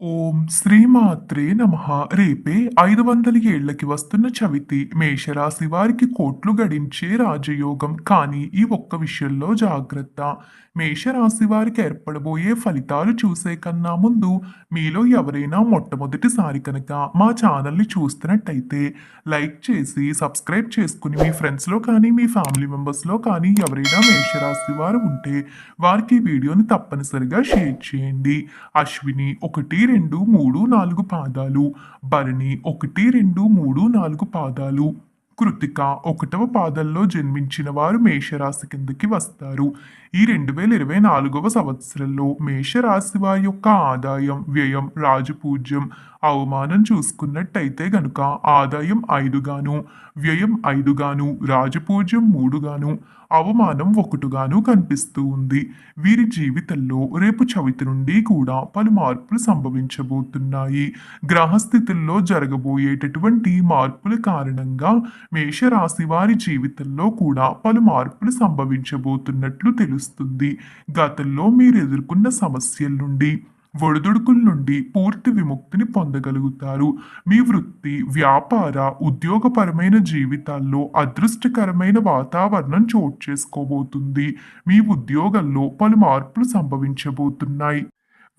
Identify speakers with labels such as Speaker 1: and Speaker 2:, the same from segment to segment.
Speaker 1: ఓం శ్రీమాత్రే నమః. రేపే ఐదు వందల ఏళ్ళకి వస్తున్న చవితి. మేషరాశి వారికి కోట్లు గడించే రాజయోగం. కానీ ఈ ఒక్క విషయంలో జాగ్రత్త. మేషరాశి వారికి ఏర్పడబోయే ఫలితాలు చూసే కన్నా ముందు మీలో ఎవరైనా మొట్టమొదటిసారి కనుక మా ఛానల్ని చూస్తున్నట్టయితే లైక్ చేసి సబ్స్క్రైబ్ చేసుకుని మీ ఫ్రెండ్స్లో కానీ మీ ఫ్యామిలీ మెంబర్స్లో కానీ ఎవరైనా మేషరాశి వారు ఉంటే వారికి ఈ వీడియోని తప్పనిసరిగా షేర్ చేయండి. అశ్విని ఒకటి రెండు మూడు నాలుగు పాదాలు. భరణి ఒకటి రెండు మూడు నాలుగు పాదాలు. కృతిక ఒకటవ పాదంలో జన్మించిన వారు మేషరాశి కిందకి వస్తారు. ఈ రెండు వేల ఇరవై నాలుగవ సంవత్సరంలో మేషరాశి వారి యొక్క ఆదాయం వ్యయం రాజపూజ్యం అవమానం చూసుకున్నట్టయితే గనుక ఆదాయం ఐదుగాను వ్యయం ఐదుగాను రాజపూజ్యం మూడుగాను అవమానం ఒకటుగాను కనిపిస్తూ ఉంది. వీరి జీవితంలో రేపు చవితి నుండి కూడా పలు మార్పులు సంభవించబోతున్నాయి. గ్రహస్థితుల్లో జరగబోయేటటువంటి మార్పుల కారణంగా మేషరాశి వారి జీవితంలో కూడా పలు మార్పులు సంభవించబోతున్నట్లు తెలుసు తెలుస్తుంది. గతంలో మీరు ఎదుర్కొన్న సమస్యల నుండి ఒడిదుడుకుల నుండి పూర్తి విముక్తిని పొందగలుగుతారు. మీ వృత్తి వ్యాపార ఉద్యోగపరమైన జీవితాల్లో అదృష్టకరమైన వాతావరణం చోటు చేసుకోబోతుంది. మీ ఉద్యోగంలో పలు మార్పులు సంభవించబోతున్నాయి.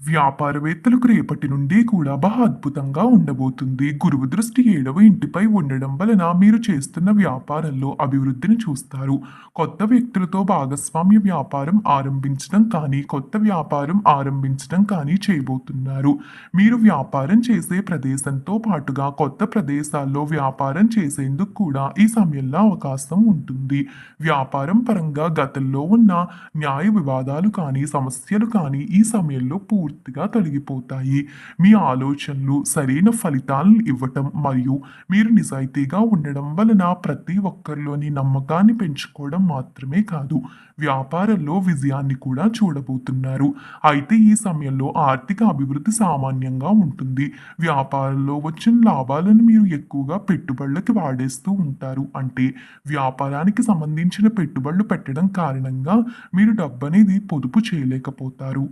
Speaker 1: వ్యాపారవేత్తలకు రేపటి నుండి కూడా బహా అద్భుతంగా ఉండబోతుంది. గురువు దృష్టి ఏడవ ఇంటిపై ఉండడం వలన మీరు చేస్తున్న వ్యాపారంలో అభివృద్ధిని చూస్తారు. కొత్త వ్యక్తులతో భాగస్వామ్య వ్యాపారం ఆరంభించడం కానీ కొత్త వ్యాపారం ఆరంభించడం కానీ చేయబోతున్నారు. మీరు వ్యాపారం చేసే ప్రదేశంతో పాటుగా కొత్త ప్రదేశాల్లో వ్యాపారం చేసేందుకు కూడా ఈ సమయంలో అవకాశం ఉంటుంది. వ్యాపారం పరంగా గతంలో ఉన్న న్యాయ వివాదాలు కానీ సమస్యలు కానీ ఈ సమయంలో పూర్తి పూర్తిగా తొలగిపోతాయి. మీ ఆలోచనలు సరైన ఫలితాలను ఇవ్వటం మరియు మీరు నిజాయితీగా ఉండడం వలన ప్రతి ఒక్కరిలోని నమ్మకాన్ని పెంచుకోవడం మాత్రమే కాదు వ్యాపారంలో విజయాన్ని కూడా చూడబోతున్నారు. అయితే ఈ సమయంలో ఆర్థిక అభివృద్ధి సామాన్యంగా ఉంటుంది. వ్యాపారంలో వచ్చిన లాభాలను మీరు ఎక్కువగా పెట్టుబడులకి వాడేస్తూ ఉంటారు. అంటే వ్యాపారానికి సంబంధించిన పెట్టుబడులు పెట్టడం కారణంగా మీరు డబ్బు అనేది పొదుపు చేయలేకపోతారు.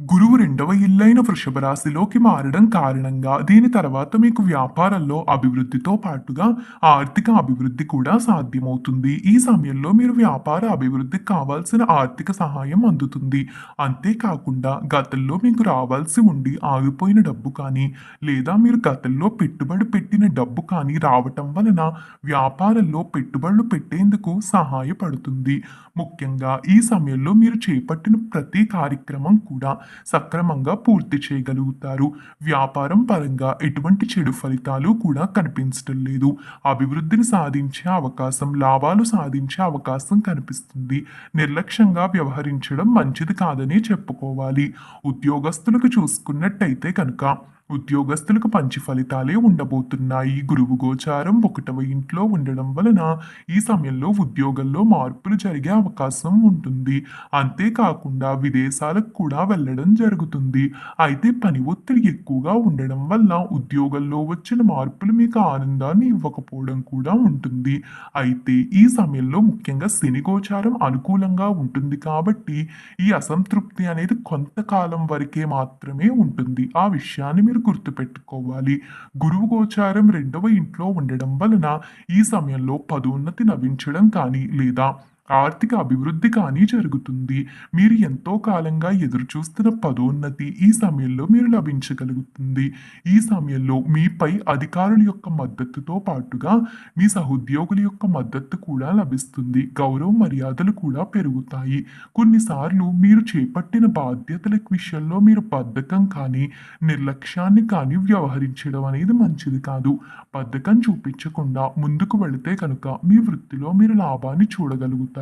Speaker 1: గురువు రెండవ ఇల్లైన వృషభ రాశిలోకి మారడం కారణంగా దీని తర్వాత మీకు వ్యాపారంలో అభివృద్ధితో పాటుగా ఆర్థిక అభివృద్ధి కూడా సాధ్యమవుతుంది. ఈ సమయంలో మీరు వ్యాపార అభివృద్ధికి కావాల్సిన ఆర్థిక సహాయం అందుతుంది. అంతేకాకుండా గతంలో మీకు రావాల్సి ఉండి ఆగిపోయిన డబ్బు కానీ లేదా మీరు గతంలో పెట్టుబడి పెట్టిన డబ్బు కానీ రావటం వలన వ్యాపారంలో పెట్టుబడులు పెట్టేందుకు సహాయపడుతుంది. ముఖ్యంగా ఈ సమయంలో మీరు చేపట్టిన ప్రతి కార్యక్రమం కూడా సక్రమంగా పూర్తి చేయగలుగుతారు. వ్యాపారం పరంగా ఎటువంటి చెడు ఫలితాలు కూడా కనిపించడం లేదు. అభివృద్ధిని సాధించే అవకాశం లాభాలు సాధించే అవకాశం కనిపిస్తుంది. నిర్లక్ష్యంగా వ్యవహరించడం మంచిది కాదని చెప్పుకోవాలి. ఉద్యోగస్తులకు చూసుకున్నట్టయితే కనుక ఉద్యోగస్తులకు మంచి ఫలితాలే ఉండబోతున్నాయి. గురువు గోచారం ఒకటవ ఇంట్లో ఉండడం వలన ఈ సమయంలో ఉద్యోగంలో మార్పులు జరిగే అవకాశం ఉంటుంది. అంతేకాకుండా విదేశాలకు కూడా వెళ్ళడం జరుగుతుంది. అయితే పని ఒత్తిడి ఎక్కువగా ఉండడం వల్ల ఉద్యోగంలో వచ్చిన మార్పులు మీకు ఆనందాన్ని ఇవ్వకపోవడం కూడా ఉంటుంది. అయితే ఈ సమయంలో ముఖ్యంగా శని గోచారం అనుకూలంగా ఉంటుంది కాబట్టి ఈ అసంతృప్తి అనేది కొంతకాలం వరకే మాత్రమే ఉంటుంది. ఆ విషయాన్ని మీరు గుర్తుపెట్టుకోవాలి. గురువు గోచారం రెండవ ఇంట్లో ఉండడం వలన ఈ సమయంలో పదోన్నతి నవించడం కానీ లేదా ఆర్థిక అభివృద్ధి కానీ జరుగుతుంది. మీరు ఎంతో కాలంగా ఎదురు చూస్తున్న పదోన్నతి ఈ సమయంలో మీరు లభించగలుగుతుంది. ఈ సమయంలో మీపై అధికారుల యొక్క మద్దతుతో పాటుగా మీ సహోద్యోగుల యొక్క మద్దతు కూడా లభిస్తుంది. గౌరవ మర్యాదలు కూడా పెరుగుతాయి. కొన్నిసార్లు మీరు చేపట్టిన బాధ్యతల విషయంలో మీరు బద్ధకం కానీ నిర్లక్ష్యాన్ని కానీ వ్యవహరించడం అనేది మంచిది కాదు. బద్ధకం చూపించకుండా ముందుకు వెళితే కనుక మీ వృత్తిలో మీరు లాభాన్ని చూడగలుగుతారు.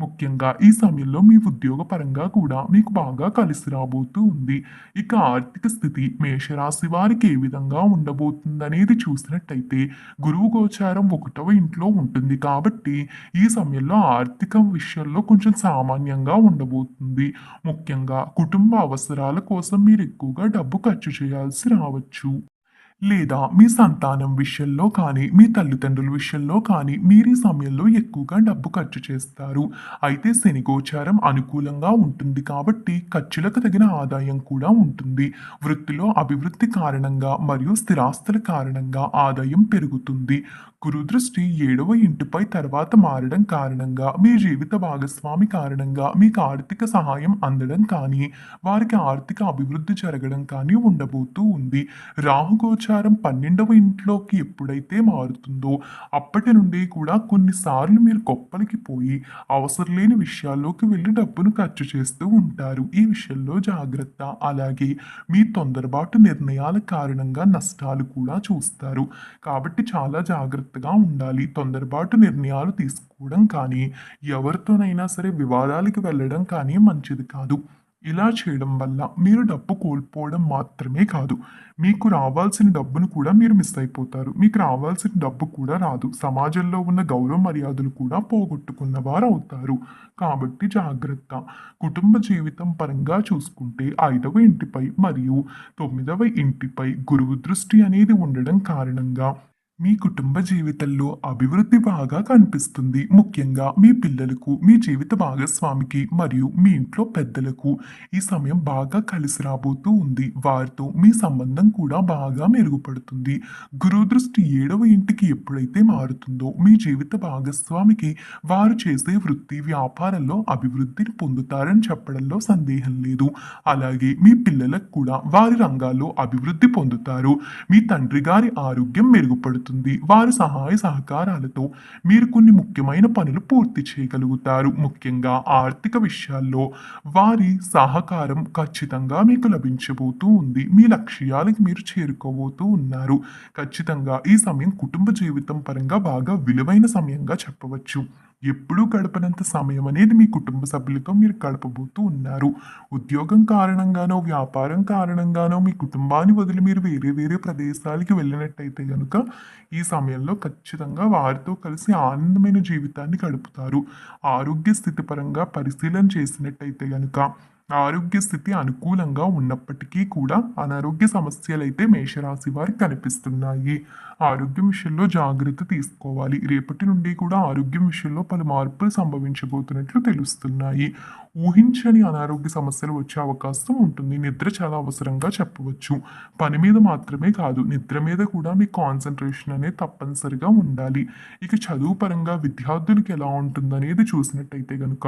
Speaker 1: ముఖ్యంగా ఈ సమయంలో మీ ఉద్యోగ పరంగా కూడా మీకు బాగా కలిసి రాబోతూ ఉంది. ఇక ఆర్థిక స్థితి మేషరాశి వారికి ఏ విధంగా ఉండబోతుందనేది చూసినట్టయితే గురువు గోచారం ఒకటవ ఇంట్లో ఉంటుంది కాబట్టి ఈ సమయంలో ఆర్థిక విషయంలో కొంచెం సామాన్యంగా ఉండబోతుంది. ముఖ్యంగా కుటుంబ అవసరాల కోసం మీరు ఎక్కువగా డబ్బు ఖర్చు చేయాల్సి రావచ్చు. లేదా మీ సంతానం విషయంలో కానీ మీ తల్లిదండ్రుల విషయంలో కానీ మీరు ఈ సమయంలో ఎక్కువగా డబ్బు ఖర్చు చేస్తారు. అయితే శని గోచారం అనుకూలంగా ఉంటుంది కాబట్టి ఖర్చులకు తగిన ఆదాయం కూడా ఉంటుంది. వృత్తిలో అభివృద్ధి కారణంగా మరియు స్థిరాస్తుల కారణంగా ఆదాయం పెరుగుతుంది. గురుదృష్టి ఏడవ ఇంటిపై తర్వాత మారడం కారణంగా మీ జీవిత భాగస్వామి కారణంగా మీకు ఆర్థిక సహాయం అందడం కానీ వారికి ఆర్థిక అభివృద్ధి జరగడం కానీ ఉండబోతూ ఉంది. రాహుగోచారం పన్నెండవ ఇంట్లోకి ఎప్పుడైతే మారుతుందో అప్పటి నుండి కూడా కొన్నిసార్లు మీరు గొప్పలకి పోయి అవసరం లేని విషయాల్లోకి వెళ్ళి డబ్బును ఖర్చు చేస్తూ ఉంటారు. ఈ విషయంలో జాగ్రత్త. అలాగే మీ తొందరపాటు నిర్ణయాల కారణంగా నష్టాలు కూడా చూస్తారు. కాబట్టి చాలా జాగ్రత్తగా ఉండాలి. తొందరపాటు నిర్ణయాలు తీసుకోవడం కానీ ఎవరితోనైనా సరే వివాదాలకి వెళ్ళడం కానీ మంచిది కాదు. ఇలా చేయడం వల్ల మీరు డబ్బు కోల్పోవడం మాత్రమే కాదు మీకు రావాల్సిన డబ్బును కూడా మీరు మిస్ అయిపోతారు. మీకు రావాల్సిన డబ్బు కూడా రాదు. సమాజంలో ఉన్న గౌరవ మర్యాదలు కూడా పోగొట్టుకున్న వారు అవుతారు కాబట్టి జాగ్రత్త. కుటుంబ జీవితం పరంగా చూసుకుంటే ఐదవ ఇంటిపై మరియు తొమ్మిదవ ఇంటిపై గురువు దృష్టి అనేది ఉండడం కారణంగా మీ కుటుంబ జీవితంలో అభివృద్ధి బాగా కనిపిస్తుంది. ముఖ్యంగా మీ పిల్లలకు మీ జీవిత భాగస్వామికి మరియు మీ ఇంట్లో పెద్దలకు ఈ సమయం బాగా కలిసి రాబోతూ ఉంది. వారితో మీ సంబంధం కూడా బాగా మెరుగుపడుతుంది. గురుదృష్టి ఏడవ ఇంటికి ఎప్పుడైతే మారుతుందో మీ జీవిత భాగస్వామికి వారు చేసే వృత్తి వ్యాపారంలో అభివృద్ధిని పొందుతారని చెప్పడంలో సందేహం లేదు. అలాగే మీ పిల్లలకు కూడా వారి రంగాల్లో అభివృద్ధి పొందుతారు. మీ తండ్రి గారి ఆరోగ్యం మెరుగుపడుతుంది. వారి సహాయ సహకారాలతో మీరు కొన్ని ముఖ్యమైన పనులు పూర్తి చేయగలుగుతారు. ముఖ్యంగా ఆర్థిక విషయాల్లో వారి సహకారం ఖచ్చితంగా మీకు లభించబోతూ ఉంది. మీ లక్ష్యాలకు మీరు చేరుకోబోతూ ఉన్నారు. ఖచ్చితంగా ఈ సమయం కుటుంబ జీవితం పరంగా బాగా విలువైన సమయంగా చెప్పవచ్చు. ఎప్పుడూ గడపనంత సమయం అనేది మీ కుటుంబ సభ్యులతో మీరు గడపబోతూ ఉన్నారు. ఉద్యోగం కారణంగానో వ్యాపారం కారణంగానో మీ కుటుంబాన్ని వదిలి మీరు వేరే వేరే ప్రదేశాలకి వెళ్ళినట్టయితే కనుక ఈ సమయంలో ఖచ్చితంగా వారితో కలిసి ఆనందమైన జీవితాన్ని గడుపుతారు. ఆరోగ్య స్థితి పరంగా పరిశీలన చేసినట్టయితే కనుక ఆరోగ్య స్థితి అనుకూలంగా ఉన్నప్పటికీ కూడా అనారోగ్య సమస్యలు అయితే మేషరాశి వారికి కనిపిస్తున్నాయి. ఆరోగ్యం విషయంలో జాగ్రత్త తీసుకోవాలి. రేపటి నుండి కూడా ఆరోగ్యం విషయంలో పలు మార్పులు సంభవించబోతున్నట్లు తెలుస్తున్నాయి. ఊహించని అనారోగ్య సమస్యలు వచ్చే అవకాశం ఉంటుంది. నిద్ర చాలా అవసరంగా చెప్పవచ్చు. పని మీద మాత్రమే కాదు నిద్ర మీద కూడా మీ కాన్సన్ట్రేషన్ అనేది తప్పనిసరిగా ఉండాలి. ఇక చదువు పరంగా విద్యార్థులకు ఎలా ఉంటుందనేది చూసినట్టయితే కనుక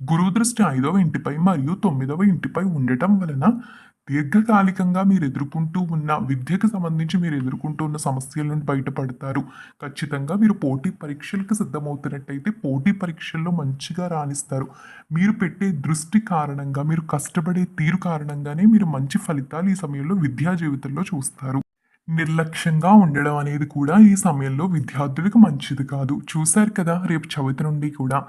Speaker 1: గురువు దృష్టి ఐదవ ఇంటిపై మరియు తొమ్మిదవ ఇంటిపై ఉండటం వలన దీర్ఘకాలికంగా మీరు ఎదుర్కొంటూ ఉన్న విద్యకు సంబంధించి మీరు ఎదుర్కొంటూ ఉన్న సమస్యల నుండి బయటపడతారు. ఖచ్చితంగా మీరు పోటీ పరీక్షలకు సిద్ధమవుతున్నట్టయితే పోటీ పరీక్షల్లో మంచిగా రాణిస్తారు. మీరు పెట్టే దృష్టి కారణంగా మీరు కష్టపడే తీరు కారణంగానే మీరు మంచి ఫలితాలు ఈ సమయంలో విద్యా జీవితంలో చూస్తారు. నిర్లక్ష్యంగా ఉండడం అనేది కూడా ఈ సమయంలో విద్యార్థులకు మంచిది కాదు. చూశారు కదా రేపు చవితి నుండి కూడా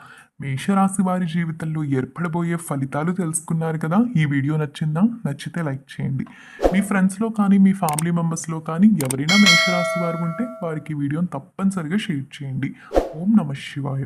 Speaker 1: మేషరాశి వారి జీవితంలో ఏర్పడబోయే ఫలితాలు తెలుసుకున్నారు కదా. ఈ వీడియో నచ్చిందా? నచ్చితే లైక్ చేయండి. మీ ఫ్రెండ్స్లో కానీ మీ ఫ్యామిలీ మెంబర్స్లో కానీ ఎవరైనా మేషరాశి వారు ఉంటే వారికి వీడియోని తప్పనిసరిగా షేర్ చేయండి. ఓం నమ శివాయ.